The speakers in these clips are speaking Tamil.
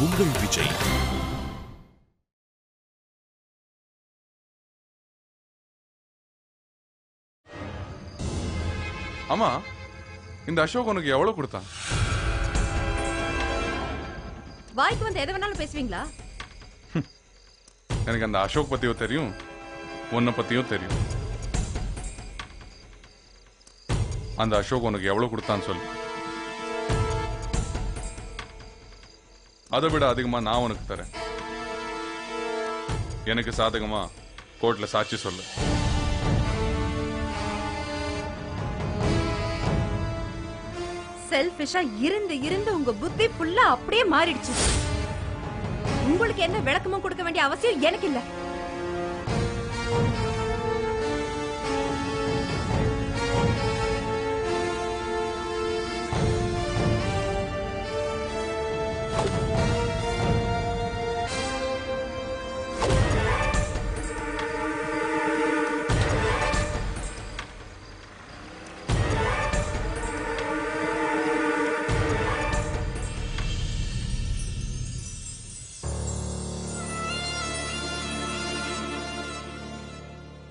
உங்கள் விஜய். ஆமா இந்த அசோக் உனக்கு எவ்வளவு கொடுத்தான்? வாய்க்கு வந்து எதை வேணாலும் பேசுவீங்களா? எனக்கு அந்த அசோக் பத்தியும் தெரியும் உன்னை பத்தியும் தெரியும். அந்த அசோக் உனக்கு எவ்வளவு கொடுத்தான்னு சொல்லு. அதை விட அதிகமா நான் உனக்கு தரேன். எனக்கு சாதகமா கோர்ட்ல சாட்சி சொல்லு. செல்ஃபிஷா இருந்து இருந்து உங்க புத்தி ஃபுல்லா அப்படியே மாறிடுச்சு. உங்களுக்கு என்ன விளக்கமும் கொடுக்க வேண்டிய அவசியம் எனக்கு இல்ல.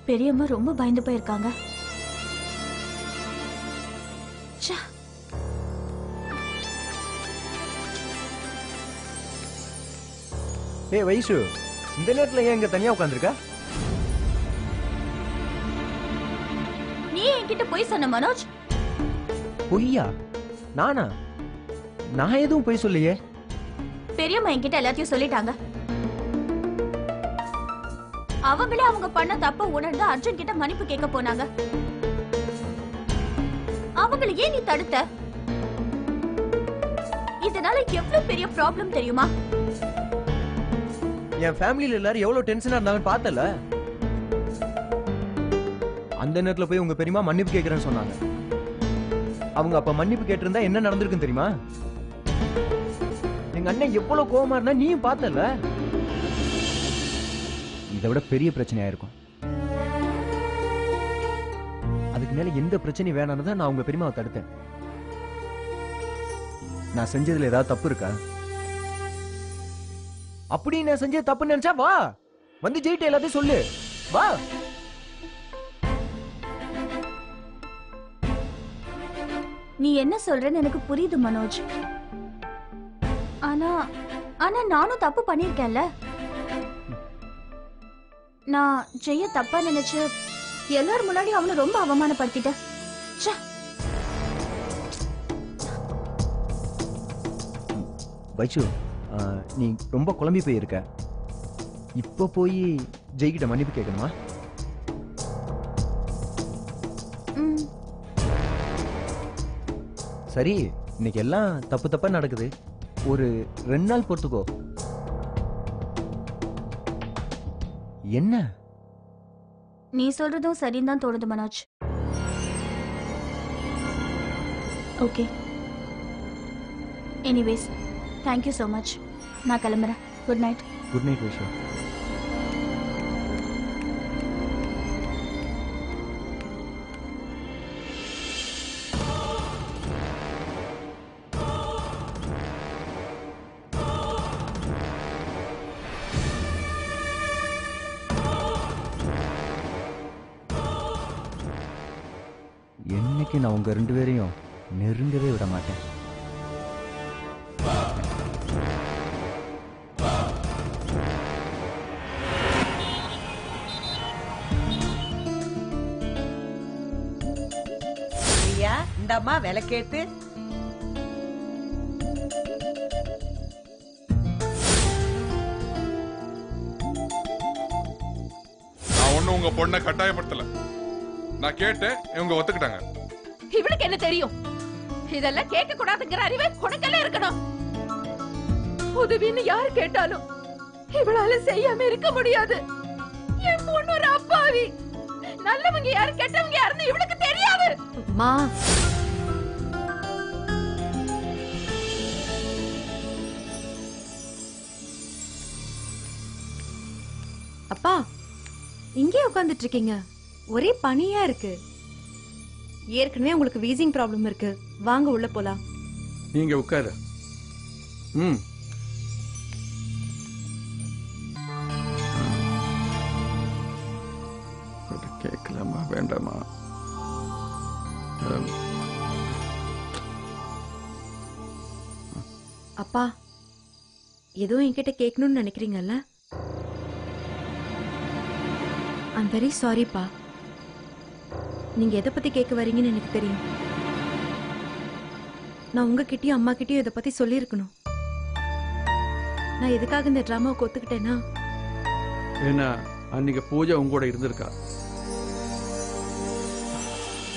பெரியம்மா ரொம்ப பயந்து போயிருக்காங்க. ஏய் வைஷு இந்த நேரத்துல ஏன் இங்க தனியா உட்காந்துருக்க நீ என்கிட்ட போய் சொன்ன மனோஜ்? பொய்யா? நானா? நான் எதுவும் பொய் சொல்லையே பெரியம்மா என்கிட்ட எல்லாத்தையும் சொல்லிட்டாங்க. அவங்களே அவங்க பண்ண தப்ப உணர்ந்து அர்ஜுன் கிட்ட மன்னிப்பு கேட்க போனாங்க. அவங்கள ஏன் நீ தடுத்த? இதனால எவ்வளவு பெரிய ப்ராப்ளம் தெரியுமா? என் ஃபேமிலியில எல்லாரும் எவ்வளவு டென்ஷனா இருந்தாங்கன்னு பார்த்தல? அந்த நேரத்துல போய் உங்க பெரியமா மன்னிப்பு கேட்கறேன்னு சொன்னாங்க. அவங்க அப்ப மன்னிப்பு கேட்டிருந்தா என்ன நடந்திருக்கு தெரியுமா? எங்க அண்ணன் எவ்வளவு கோவமா இருந்தா நீயும் பார்த்தல? இதை விட பெரிய பிரச்சனையா இருக்கும் அதுக்கு மேல எந்த பிரச்சனையும் வேணாம் தான் நான் உங்க பெரியமாவை தடுத்தேன். நான் செஞ்சதுல ஏதாவது தப்பு இருக்கா? அப்படி நான் செஞ்ச தப்பு நினைச்சா வா. வந்து ஜெயிட்ட எல்லாத்தையும் சொல்லு. வா. நீ என்ன சொல்றன்னு எனக்கு புரியுது மனோஜ். ஆனா ஆனா நானும் தப்பு பண்ணிருக்கேன்ல நான் ஜெய தப்பா நினைச்சு எல்லாரும் முன்னாடி அவனை ரொம்ப அவமானப்படுத்திட்டேன். ச்சே. வைச்சு ஆ, நீ ரொம்ப குழம்பி போயிருக்க. இப்ப போய் ஜெய்கிட்ட மன்னிப்பு கேட்கணுமா? சரி இன்னைக்கு எல்லாம் தப்பு தப்பா நடக்குது. ஒரு ரெண்டு நாள் பொறுத்துக்கோ. என்ன? நீ சொல்றதும் சரின்னு தான் தோணுது Manoj. Okay. Anyways thank you so much நான் கிளம்புறேன். Good night good night Vaishu என்னைக்கு நான் உங்க ரெண்டு பேரையும் நெருங்கவே விட மாட்டேன். இந்தம்மா விளக்கேத்து நான் ஒண்ணும் உங்க பொண்ணை கட்டாயப்படுத்தல. நான் கேட்டேன் இவங்க ஒத்துக்கிட்டாங்க. இவளுக்கு என்ன தெரியும்? இதெல்லாம் கேட்க கூடாதுங்கிற அறிவு உனக்கெல்லாம் இருக்கணும். உதவின்னு யாரு கேட்டாலும் இவளால செய்யாம இருக்க முடியாது. என் பொண்ணு ஒரு அப்பாவி. நல்லவங்க யாரு கெட்டவங்க யாருன்னு இவளுக்கு தெரியாது. மா. அப்பா இங்கே உட்கார்ந்துட்டு இருக்கீங்க. ஒரே பனியா இருக்கு. ஏற்கனவே உங்களுக்கு வீசிங் ப்ராப்ளம் இருக்கு. வாங்க உள்ள போலாம். நீங்க உட்காரு. ம். கேட்கலாமா வேண்டாமா? அப்பா ஏதோ என்கிட்ட கேட்கணும்னு நினைக்கிறீங்கல்ல? ஐம் வெரி சாரிப்பா நீங்க எதை பத்தி கேட்க வரீங்கன்னு எனக்கு தெரியும். நான் உங்ககிட்டயும் அம்மா கிட்டயும் இதை பத்தி சொல்லியிருக்கணும். நான் எதுக்காக இந்த ட்ராமாவுக்கு ஒத்துக்கிட்டேன்னா ஏன்னா அன்னைக்கு பூஜா உங்களோட இருந்திருக்கா.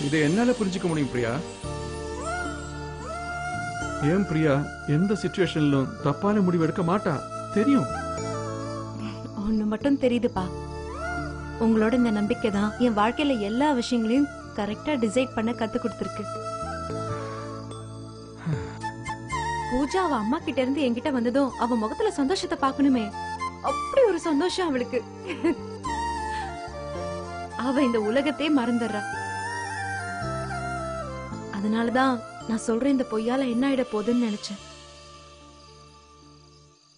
இதை என்னால புரிஞ்சுக்க முடியும் பிரியா? ஏன் பிரியா எந்த சுச்சுவேஷன்லும் தப்பான முடிவு எடுக்க மாட்டா? தெரியும். ஒண்ணு மட்டும் தெரியுதுப்பா. உங்களோட இந்த நம்பிக்கை தான் என் வாழ்க்கையில எல்லா விஷயங்களையும் கரெக்டா டிசைட் பண்ண கத்து கொடுத்துருக்கு. பூஜா அவ அம்மா கிட்ட இருந்து என்கிட்ட வந்ததும் அவ முகத்துல சந்தோஷத்தை பார்க்கணுமே. அப்படி ஒரு சந்தோஷம் அவளுக்கு. அவ இந்த உலகத்தையே மறந்துடுறா. அதனாலதான் நான் சொல்ற இந்த பொய்யால என்ன ஆயிட போகுதுன்னு நினைச்சேன்.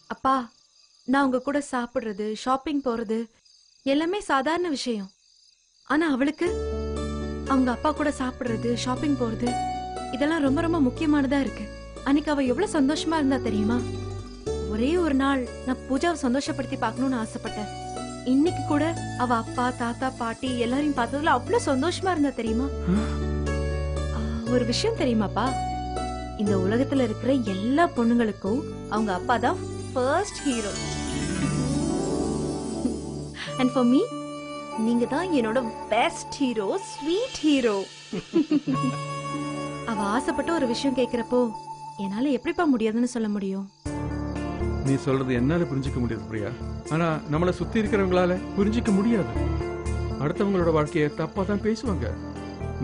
அப்பா நான் உங்க கூட சாப்பிடுறது ஷாப்பிங் போறது எல்லாமே சாதாரண விஷயம். ஆனா அவளுக்கு அவங்க அப்பா கூட சாப்பிடுறது ஷாப்பிங் போறது இதெல்லாம் ரொம்ப ரொம்ப முக்கியமானதா இருக்கு. அன்னைக்கு அவ எவ்வளவு சந்தோஷமா இருந்தா தெரியுமா? ஒரே ஒரு நாள் நான் பூஜாவை சந்தோஷப்படுத்தி பார்க்கணும்னு ஆசைப்பட்டேன். இன்னைக்கு கூட அவ அப்பா தாத்தா பாட்டி எல்லாரையும் பார்த்ததுல அவ்வளவு சந்தோஷமா இருந்தா தெரியுமா? ஒரு விஷயம் தெரியுமாப்பா? இந்த உலகத்துல இருக்கிற எல்லா பொண்ணுங்களுக்கும் அவங்க அப்பா தான் first hero and for me நீங்க தான் என்னோட பெஸ்ட் ஹீரோ ஸ்வீட் ஹீரோ அவ ஆசைப்பட்ட ஒரு விஷயம் கேக்குறப்போ என்னால எப்படிப்பா முடியாதுன்னு சொல்ல முடியும்? நீ சொல்றது என்னால புரிஞ்சுக்க முடியாது பிரியா. ஆனா நம்மள சுத்தி இருக்கிறவங்களால புரிஞ்சுக்க முடியாது. அடுத்தவங்களோட வாழ்க்கைய தப்பா தான் பேசுவாங்க.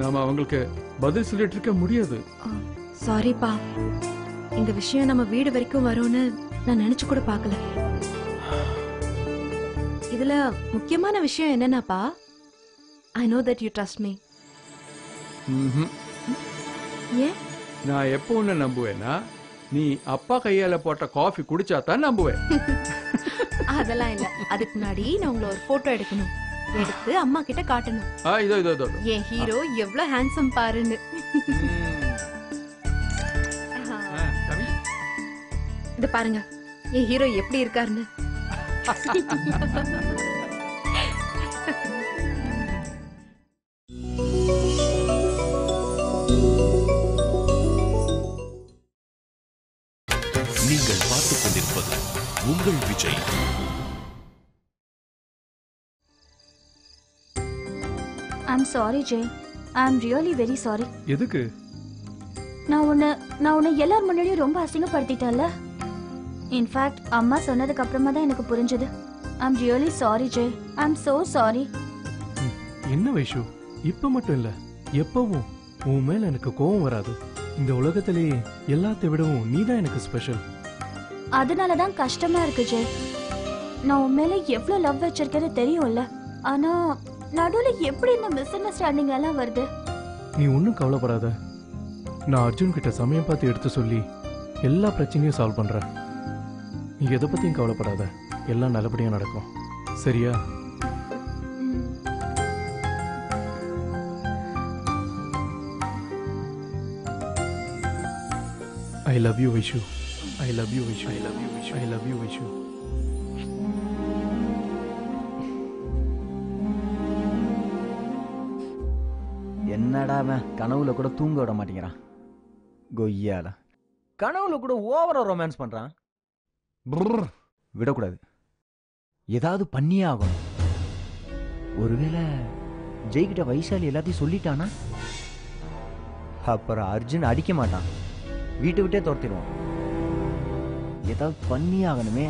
நாம அவங்களுக்கு பதில் சொல்லிட்டு இருக்க முடியாது. சாரிப்பா இந்த விஷயம் நம்ம வீடு வரைக்கும் வரும்னு நான் நினைச்சு கூட பார்க்கல. இதுல முக்கியமான விஷயம் என்னன்னாப்பா? I know that you trust me. ஏன்? நான் எப்போ உன்னை நம்புவேன்னா நீ அப்பா கையால போட்ட காஃபி குடிச்சா தான் நம்புவேன். அதெல்லாம் இல்ல. அதுக்கு முன்னாடி நான் உங்களை ஒரு போட்டோ எடுக்கணும். எடுத்து அம்மா கிட்ட காட்டணும். ஆ இதோ இதோ இதோ என் ஹீரோ எவ்வளவு ஹேண்ட்ஸம் பாருன்னு. இது பாருங்க. என் ஹீரோ எப்படி இருக்காருன்னு. நீங்கள் பார்த்துக் கொண்டிருப்பது உங்கள் Vijay. I'm sorry Jai I'm really very sorry எதுக்கு? நான் உன்னை நான் உன்னை எல்லார் முன்னாடியும் ரொம்ப அசிங்கப்படுத்திட்டேன்ல. இன்ஃபேக்ட் அம்மா சொன்னதுக்கு அப்புறமா தான் எனக்கு புரிஞ்சது. I'm really sorry Jai I'm so sorry என்ன வைஷு? இப்ப மட்டும் இல்ல. எப்பவும் உன் மேல எனக்கு கோவம் வராது. இந்த உலகத்திலேயே எல்லாத்தை விடவும் நீதான் எனக்கு ஸ்பெஷல் அதனால தான் கஷ்டமா இருக்கு ஜெய் நான் உன் மேல எவ்வளவு லவ் வச்சிருக்கேன்னு தெரியும்ல. ஆனா நடுவுல எப்படி இந்த மிஸ் அண்டர்ஸ்டாண்டிங் எல்லாம் வருது? நீ ஒன்றும் கவலைப்படாத. நான் அர்ஜுன் கிட்ட சமயம் பார்த்து எடுத்து சொல்லி எல்லா பிரச்சனையும் சால்வ் பண்றேன். நீ எதை பத்தியும் கவலைப்படாத. எல்லாம் நல்லபடியா நடக்கும். சரியா? I love you Vishu I love you Vishu I love you Vishu I love you Vishu என்னடா அவன் கனவுல கூட தூங்க விட மாட்டேங்கிறான். கொய்யால. கனவுல கூட ஓவரா ரொமான்ஸ் பண்றான். விடக்கூடாது. ஏதாவது பண்ணியே ஆகணும். ஒருவேளை ஜெய்கிட்ட வைசாலி எல்லாத்தையும் சொல்லிட்டானா? அப்புறம் அர்ஜுன் அடிக்க மாட்டான். வீட்டை விட்டே துரத்திடுவான். ஏதாவது பண்ணியே ஆகணுமே.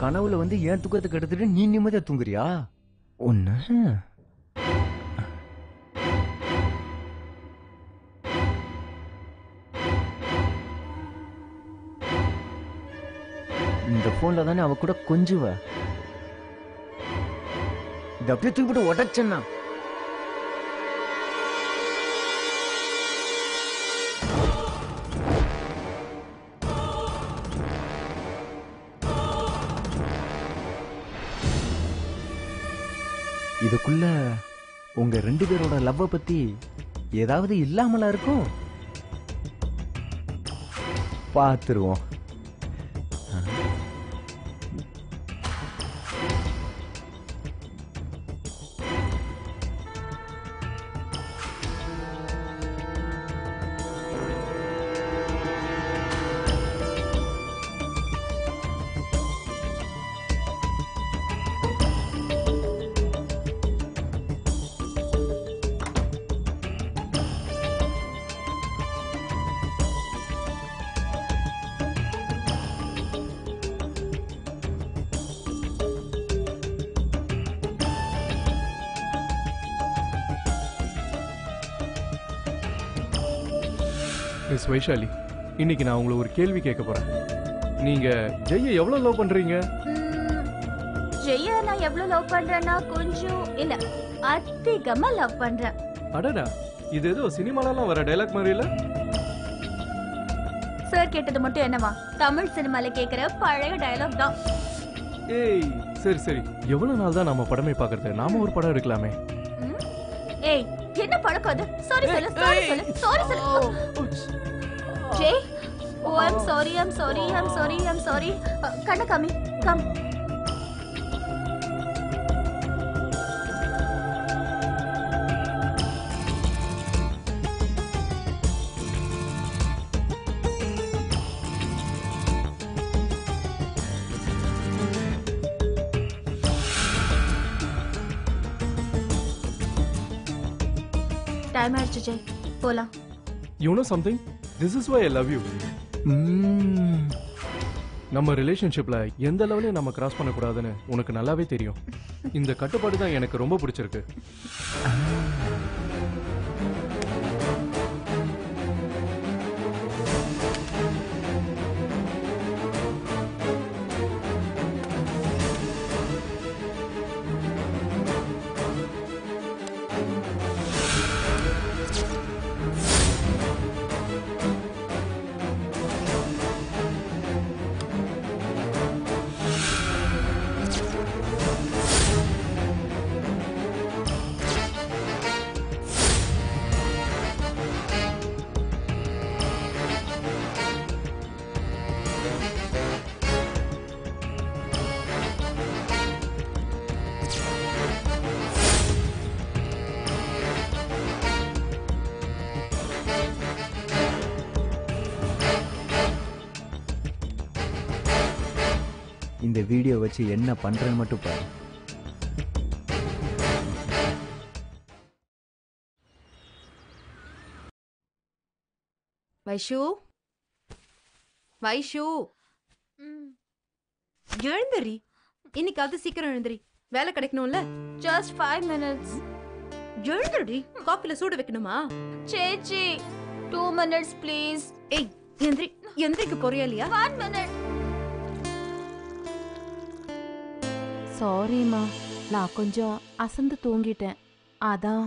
கனவுல வந்து ஏன் தூக்கத்துக்கு எடுத்துட்டு நீ நிம்மதியா தூங்குறியா? ஒண்ணு. ஃபோன்ல தானே அவ கூட கொஞ்சுவ. இது அப்படியே தூக்கிட்டு உடச்சேன்னா. இதுக்குள்ள உங்க ரெண்டு பேரோட லவ்வை பத்தி ஏதாவது இல்லாமலா இருக்கும் பார்த்துருவோம். மிஸ் வைஷாலி இன்னைக்கு நான் உங்களை ஒரு கேள்வி கேட்க போறேன். நீங்க ஜெய்யை எவ்வளவு லவ் பண்றீங்க? ஜெய நான் எவ்வளவு லவ் பண்றேன்னா கொஞ்சம் இல்ல அதிகமா லவ் பண்றேன். அடடா இது ஏதோ சினிமாலலாம் வர டைலாக் மாதிரி இல்ல சார் கேட்டது மட்டும் என்னவா? தமிழ் சினிமால கேக்குற பழைய டயலாக் தான். ஏய் சரி சரி. எவ்வளவு நாள் தான் நம்ம படமே பாக்குறது நாம ஒரு படம் எடுக்கலாமே? ஏய் என்ன பழக்கம் அது? சாரி சொல்லு. சாரி சொல்லு. சாரி சொல்லு. Jai oh I'm sorry I'm sorry I'm sorry I'm sorry கண்ண காமி கம் போலாம் you know something this is why I love you நம்ம ரிலேஷன்ஷிப்ல எந்த லெவலையும் நம்ம கிராஸ் பண்ணக்கூடாதுன்னு உனக்கு நல்லாவே தெரியும். இந்த கட்டுப்பாடு தான் எனக்கு ரொம்ப பிடிச்சிருக்கு. இந்த வீடியோ வச்சு என்ன பண்றேன்னு மட்டும் பாரு. வைஷு? வைஷு? எழுந்தரி. இன்னைக்காவது சீக்கிரம் எழுந்தரி. வேலை கிடைக்கணும்ல? ஜஸ்ட் ஃபைவ் மினிட்ஸ் எழுந்துடி காஃபில சூடு வைக்கணுமா? சேச்சி டூ மினிட்ஸ் ப்ளீஸ் ஏய் எந்திரி. எந்திரிக்கு போறியா இல்லையா? ஒன் மினிட் சாரிம்மா நான் கொஞ்சம் அசந்து தூங்கிட்டேன். அதான்.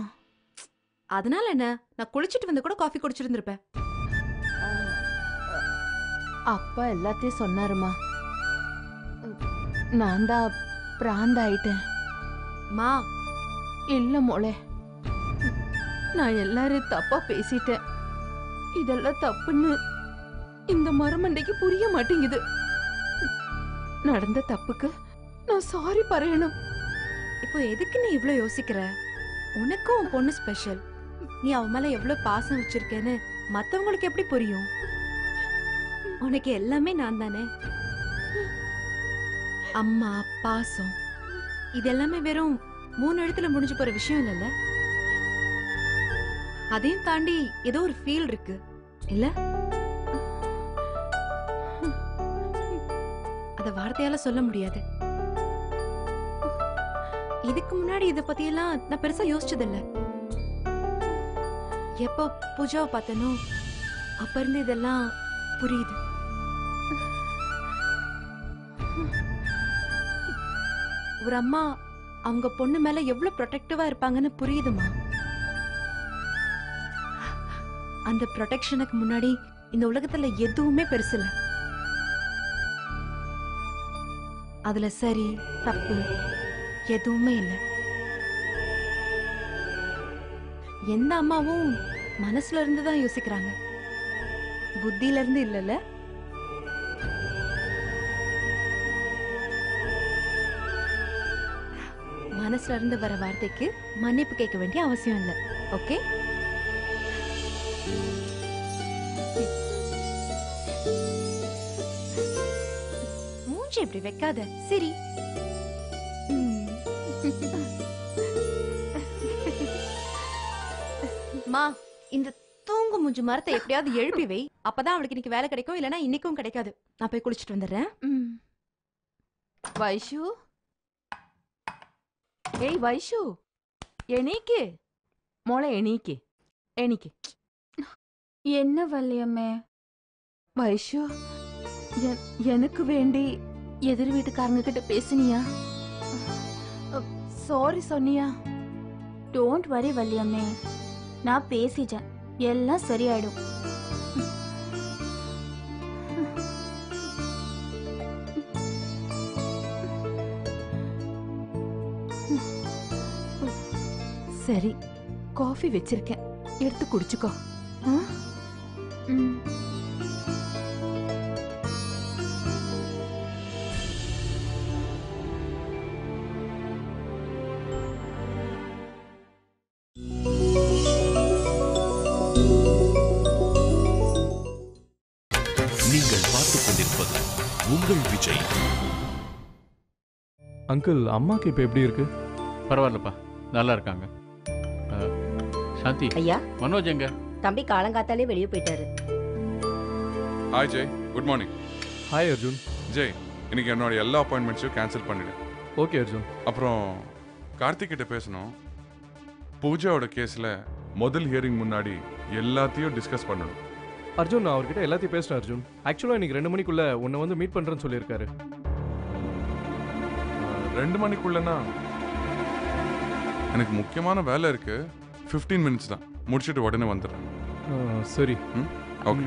அதனால என்ன? நான் குளிச்சிட்டு வந்து கூட காஃபி குடிச்சிருந்திருப்பேன். அப்பா எல்லாத்தையும் சொன்னாருமா நான் தான் பிராந்த ஆயிட்டேன் மா. இல்ல மோளே. நான் எல்லாரையும் தப்பா பேசிட்டேன். இதெல்லாம் தப்புன்னு இந்த மரமண்டைக்கு புரிய மாட்டேங்குது. நடந்த தப்புக்கு நான் சாரி பறையணும் இப்போ எதுக்கு நீ இவ்ளோ யோசிக்கிற? உனக்கும் உன் பொண்ணு ஸ்பெஷல் நீ அவ மேல எவ்வளவு பாசம் வச்சிருக்கேன்னு மத்தவங்களுக்கு எப்படி புரியும்? உனக்கு எல்லாமே நான் தானே? அம்மா பாசம். இது எல்லாமே வெறும் மூணு இடத்துல முடிஞ்சு போற விஷயம் இல்லைல்ல? அதையும் தாண்டி ஏதோ ஒரு ஃபீல் இருக்கு. இல்ல? அத வார்த்தையால சொல்ல முடியாது. இதுக்கு முன்னாடி இத பத்தி எல்லாம் நான் பெருசா யோசிச்சதில்ல. எப்போ பூஜாவை பார்த்தனோ அப்ப இருந்து இதெல்லாம் புரியுது. ஒரு அம்மா அவங்க பொண்ணு மேல எவ்வளவு ப்ரொடெக்டிவா இருப்பாங்கன்னு புரியுதுமா? அந்த ப்ரொடெக்ஷனுக்கு முன்னாடி இந்த உலகத்துல எதுவுமே பெருசு அதுல சரி தப்பு. எதுவுமே இல்லை. எந்த அம்மாவும் மனசுல இருந்து தான் யோசிக்கிறாங்க. புத்தியில இருந்து இல்லல்ல. மனசுல இருந்து வர வார்த்தைக்கு மன்னிப்பு கேட்க வேண்டிய அவசியம் இல்லை. ஓகே? மூஞ்சி இப்படி வைக்காத. சரி. மா இந்த தூங்கு மூஞ்சி மரத்தை எப்படியாவது எழுப்பி வை. அப்பதான் அவளுக்கு இன்னைக்கு வேலை கிடைக்கும் இல்லனா இன்னைக்கும் கிடைக்காது. நான் போய் குளிச்சிட்டு வந்துடுறேன். வைஷு? ஏய் வைஷு? எணீக்கு மோளை எணீக்கு எணீக்கு என்ன வள்ளியம்மே? வைஷு? எ- எனக்கு வேண்டி எதிர் வீட்டுக்காரங்க கிட்ட பேசினியா? சாரி சொன்னியா டோன்ட் வரி வள்ளியம்மே நான் பேசிட்டேன். எல்லாம் சரியாயிடும். சரி காஃபி வச்சிருக்கேன். எடுத்து குடிச்சுக்கோ. ஆ? ம். உங்கள் விஜய். அங்கிள் அம்மாக்கு இப்போ எப்படி இருக்கு? பரவாயில்லப்பா நல்லா இருக்காங்க. அஹ், சாந்தி ஐயா. மனோஜ் எங்க? தம்பி காலங்காத்தாலே வெளியே போயிட்டாரு. Hi Jai good morning hi Arjun Jai இன்னைக்கு என்னோட எல்லா அப்பாயின்மெண்ட்ஸையும் கேன்சல் பண்ணிடு. ஓகே அர்ஜுன் அப்புறம் கார்த்திக் கிட்ட பேசணும். பூஜாவோட கேஸ்ல முதல் ஹியரிங் முன்னாடி எல்லாத்தையும் டிஸ்கஸ் பண்ணணும். அர்ஜுன் நான் அவர்கிட்ட எல்லாத்தையும் பேசினேன் அர்ஜுன். ஆக்சுவலாக இன்னைக்கு ரெண்டு மணிக்குள்ள உன்னை வந்து மீட் பண்ணுறேன்னு சொல்லியிருக்காரு. ரெண்டு மணிக்குள்ளனா? எனக்கு முக்கியமான வேலை இருக்கு. 15 மினிட்ஸ் தான். முடிச்சிட்டு உடனே வந்துடுறேன். சரி. ம்? ஓகே.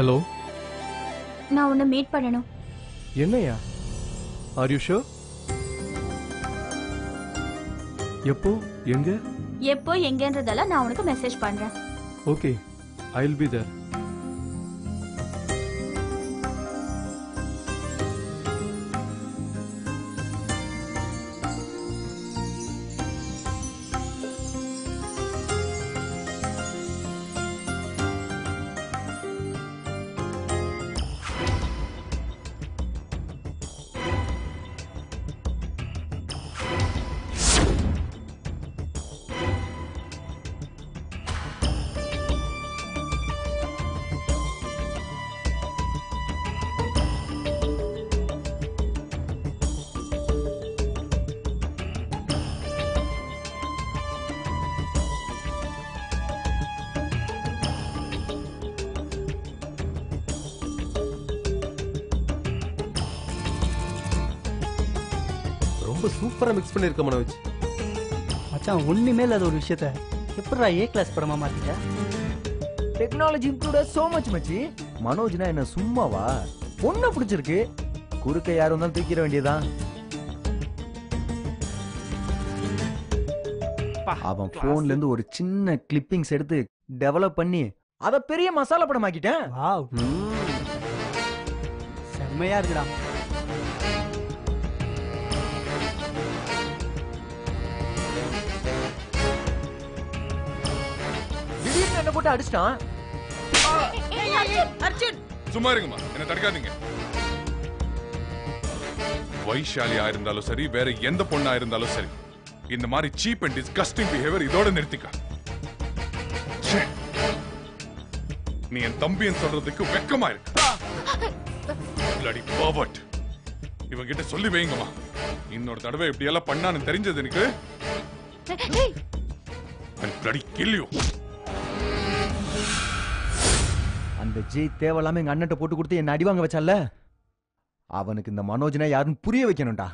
ஹலோ நான் உன்னை மீட் பண்ணணும். என்னையா? ஆர் யூ ஷோர் எப்போ? எங்க? எப்போ எங்கன்றதெல்லாம் நான் உனக்கு மெசேஜ் பண்றேன். Okay I will be there சூப்பரா மிக்ஸ் பண்ணிருக்க மனோஜ். மச்சான் ஒண்ணுமே இல்லாத ஒரு விஷயத்த எப்படா ஏ கிளாஸ் படமா மாத்திட்ட? டெக்னாலஜி இம்ப்ரூவ்ட் சோ மச் மச்சி. மனோஜ்னா என்ன சும்மாவா? பொண்ணை பிடிச்சிருக்கு. குறுக்க யாரும் வந்தாலும் தூக்கிட வேண்டியதான் அவன் போன்ல இருந்து ஒரு சின்ன கிளிப்பிங்ஸ் எடுத்து டெவலப் பண்ணி அத பெரிய மசாலா படம் ஆக்கிட்டேன் செம்மையா இருக்குடா. என்ன போட்டு அடிச்சிட்டான்? அர்ஜுன் சும்மா இருங்கம்மா. என்ன தடுக்காதீங்க. வைஷாலியா இருந்தாலும் சரி வேற எந்த பொண்ணா இருந்தாலும் சரி இந்த மாதிரி சீப் அண்ட் டிஸ்கஸ்டிங் பிஹேவியர் இதோட நிறுத்திக்க. நீ என் தம்பின்னு சொல்றதுக்கு வெக்கமா இருக்கு pervert. இவங்கிட்ட சொல்லி வைங்கம்மா. இன்னொரு தடவை இப்படி எல்லாம் பண்ணான்னு தெரிஞ்சது எனக்கு. I'll bloody kill you. அந்த ஜெய் தேவையில்லாம எங்க அண்ணன்ட்ட போட்டு கொடுத்து என்ன அடிவாங்க வச்சால அவனுக்கு இந்த மனோஜ்னா யாருன்னு புரிய வைக்கணும்டா.